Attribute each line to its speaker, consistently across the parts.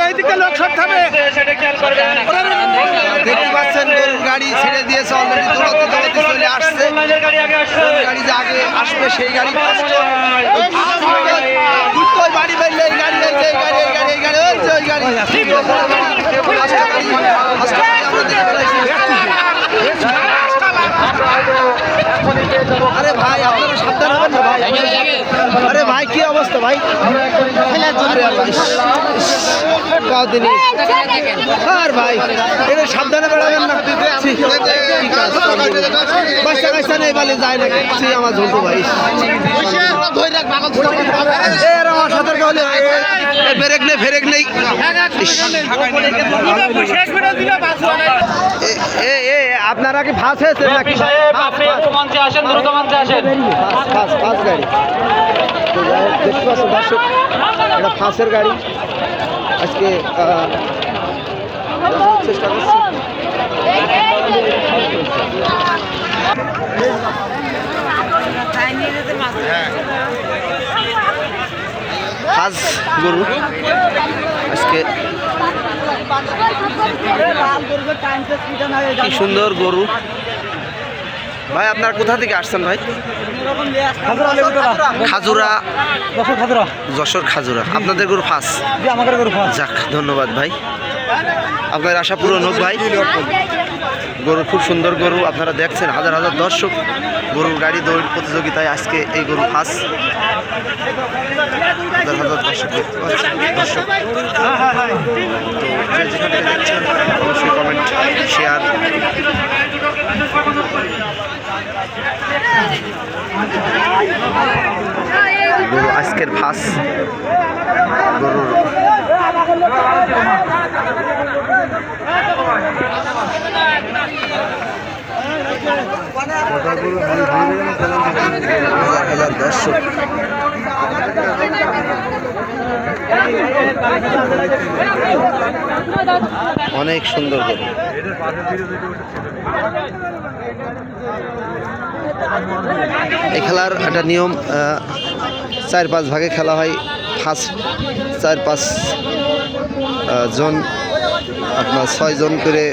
Speaker 1: এইদিকে লোক সব
Speaker 2: দেখতে পাচ্ছেন গাড়ি ছেড়ে দিয়েছে অলরেডি দৌড়াতে চলে আসছে। গাড়ি যে আসবে, সেই গাড়ি বাড়ি এই গাড়ি এই গাড়ি, এই। আরে ভাই, আপনারা সাবধান ভাই? ভাই। আরে ভাই এটা সাবধানে বেড়াবেন না। বাচ্চা কাচ্চা নেই বলে যায় না। ছি, আমার ঝুলতো ভাই। আমার সতর্ক ব্রেক নেই ফেরেক নেই। আপনারা কি ফাঁস হয়েছে নাকি?
Speaker 3: আপনি একটু মঞ্চে আসেন দ্রুত মঞ্চে আসেন।
Speaker 2: ফাঁস ফাঁস গাড়ি। দেখতে পাচ্ছেন দর্শক এটা ফাঁসের গাড়ি। আজকে চেষ্টা করছি। ফাঁস গরু। আজকে কি সুন্দর গরু। ভাই আপনার কোথা থেকে আসছেন ভাই? খাজুরা। যশোর খাজুরা। আপনাদের গরু ফাঁস। যাক ধন্যবাদ ভাই। আপনার আশা পূরণ হোক ভাই। গরু, খুব সুন্দর গরু। আপনারা দেখছেন হাজার হাজার দর্শক গরুর গাড়ি দৌড় প্রতিযোগিতায় আজকে এই গরু ফাঁস। হাজার হাজার দর্শক দর্শক। তো কমেন্ট শেয়ার গরু আজকের ফাঁস। গরুর অনেক সুন্দর গরু। এই খেলার একটা নিয়ম চার পাঁচ ভাগে খেলা হয়। ফার্স্ট চার পাঁচ জন, আপনার ছয় জন করে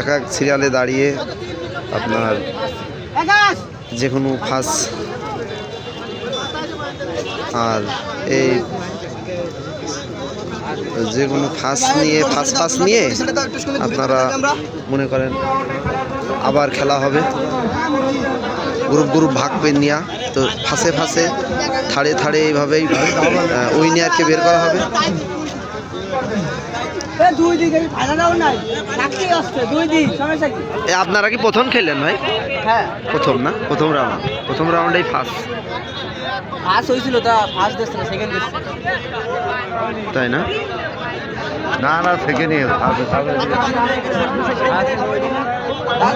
Speaker 2: এক এক সিরিয়ালে দাঁড়িয়ে আপনার যে কোনো ফার্স্ট আর এই যে কোনো ফাঁস নিয়ে, ফাঁস ফাঁস নিয়ে আপনারা মনে করেন আবার খেলা হবে। গ্রুপ গ্রুপ ভাগ করে নেওয়া তো ফাঁসে ফাঁসে, থাড়ে থাড়ে এইভাবেই উইনিয়ারকে বের করা হবে।
Speaker 1: দুই দিন ফাইনাল নাই। থাকতেই আসছে দুই দিন সমস্যা কি
Speaker 2: আপনারা কি প্রথম খেলেন ভাই?
Speaker 1: হ্যাঁ।
Speaker 2: প্রথম না? প্রথম রাউন্ড প্রথম রাউন্ডেই ফার্স্ট
Speaker 1: ফার্স্ট হয়েছিল তা ফার্স্ট দিচ্ছে না সেকেন্ড দিচ্ছে
Speaker 2: তাই না?
Speaker 4: না না সেকেন্ড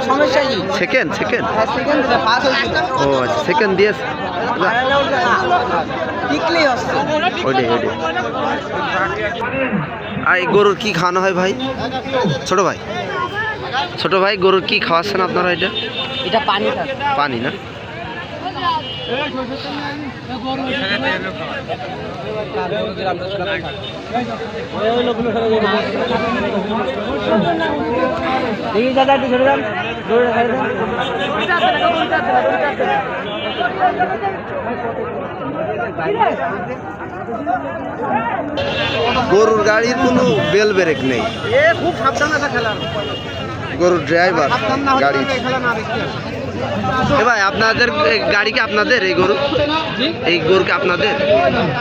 Speaker 1: সমস্যা কি?
Speaker 2: সেকেন্ড সেকেন্ড
Speaker 1: হ্যাঁ সেকেন্ড ফার্স্ট হয়েছিল।
Speaker 2: ও আচ্ছা সেকেন্ড
Speaker 1: টিকলেই আসছে
Speaker 2: ওইটাই ওইটাই। আর এই গরুর কি খাওয়ানো হয় ভাই? ছোট ভাই? ছোট ভাই গরুর কি খাওয়াচ্ছেন আপনারা এটা?
Speaker 1: এটা পানি
Speaker 2: পানি না?
Speaker 1: দেখি দাদা একটু ছেড়ে দেন দৌড়ে
Speaker 2: গরুর গাড়ির কোনো বেল ব্রেক নেই।
Speaker 1: এ খুব সাবধানে আছে খেলার।
Speaker 2: গরুর ড্রাইভার গাড়ি
Speaker 1: খেলা না
Speaker 2: এ ভাই আপনাদের এই গাড়ি কি আপনাদের এই গরু? এই গরু কি আপনাদের?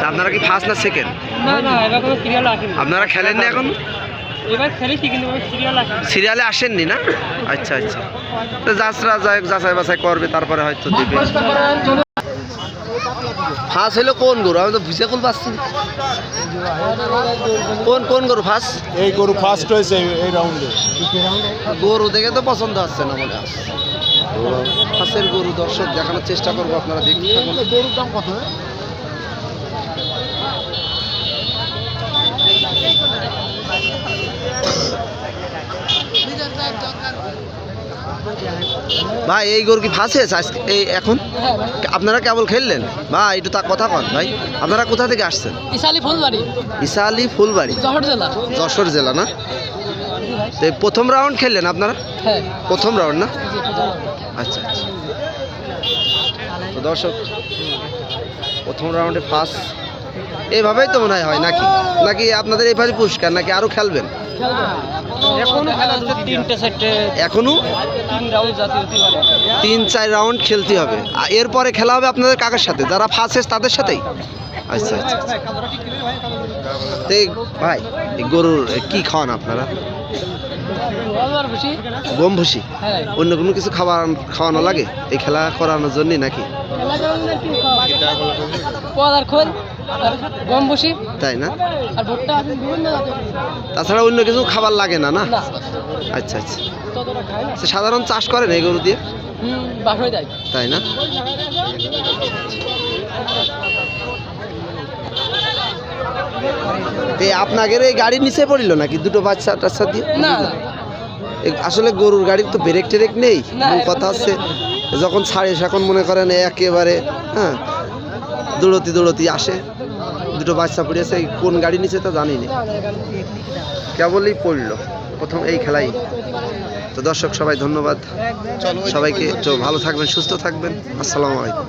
Speaker 2: আপনারা কি ফার্স্ট না সেকেন্ড
Speaker 3: না না এবার কোনো সিরিয়াল আসেনি।
Speaker 2: আপনারা খেলেন না এখন?
Speaker 3: এবার খেলেছি কিন্তু সিরিয়াল আসেনি।
Speaker 2: সিরিয়ালে আসেননি না? আচ্ছা আচ্ছা। তো যাত্রা যাই যাচাই বাছাই করবে তারপরে হয়তো দিবে। ফাঁস হলো কোন গরু? আমি তো ভিসে কুল পাচ্ছি না। কোন কোন গরু ফাঁস?
Speaker 4: এই গরু ফার্স্ট হয়েছে এই রাউন্ডে
Speaker 2: গরু দেখে তো পছন্দ হচ্ছে না মনে হয় ফাঁসের গরু দর্শক দেখানোর চেষ্টা করব আপনারা দেখতে থাকুন।
Speaker 4: গরুর দাম কত
Speaker 2: ভাই? এই গরু কি ফাঁস আজকে? এই এখন?
Speaker 1: হ্যাঁ
Speaker 2: আপনারা কেবল খেললেন? ভাই একটু তা কথা কন ভাই। আপনারা কোথা থেকে আসছেন?
Speaker 1: ইসালি ফুলবাড়ি। জেলা।
Speaker 2: যশোর জেলা না? তো এই প্রথম রাউন্ড খেললেন আপনারা?
Speaker 1: হ্যাঁ।
Speaker 2: প্রথম রাউন্ড না? আচ্ছা আচ্ছা। তো দর্শক প্রথম রাউন্ডে ফার্স্ট এইভাবেই তো মনে হয় নাকি? নাকি আপনাদের এইভাবে পুরস্কার নাকি আরও খেলবেন? এখনও
Speaker 3: তিন
Speaker 2: চার রাউন্ড খেলতে হবে। আর এরপরে খেলা হবে আপনাদের কাকার সাথে যারা ফার্স্ট তাদের সাথেই? আচ্ছা আচ্ছা আচ্ছা। এই ভাই এই গরুর কি খাওয়ান আপনারা? গম ভুসি
Speaker 1: হ্যাঁ।
Speaker 2: অন্য কোনো কিছু খাবার খাওয়ানো লাগে? এই খেলা করানোর জন্যই নাকি?
Speaker 1: গম
Speaker 2: তাই না? তাছাড়া অন্য কিছু খাবার লাগে না না? আচ্ছা আচ্ছা। সাধারণ চাষ করেন এই গরু দিয়ে? তাই না? এই আপনাদের এই গাড়ির নিচে পড়িল নাকি দুটো বাচ্চা টাচ্চা দিয়ে
Speaker 1: না।
Speaker 2: আসলে গরুর গাড়ির তো ব্রেক টেরেক নেই কথা হচ্ছে যখন ছাড়িস এখন মনে করেন একেবারে হ্যাঁ দৌড়তি দৌড়তি আসে, দুটো বাচ্চা পড়িয়েছে এই কোন গাড়ি নিচে তা জানি না কেবলই পড়ল, প্রথম এই খেলাই। তো দর্শক সবাই ধন্যবাদ, সবাইকে ভালো থাকবেন, সুস্থ থাকবেন, আসসালামু আলাইকুম।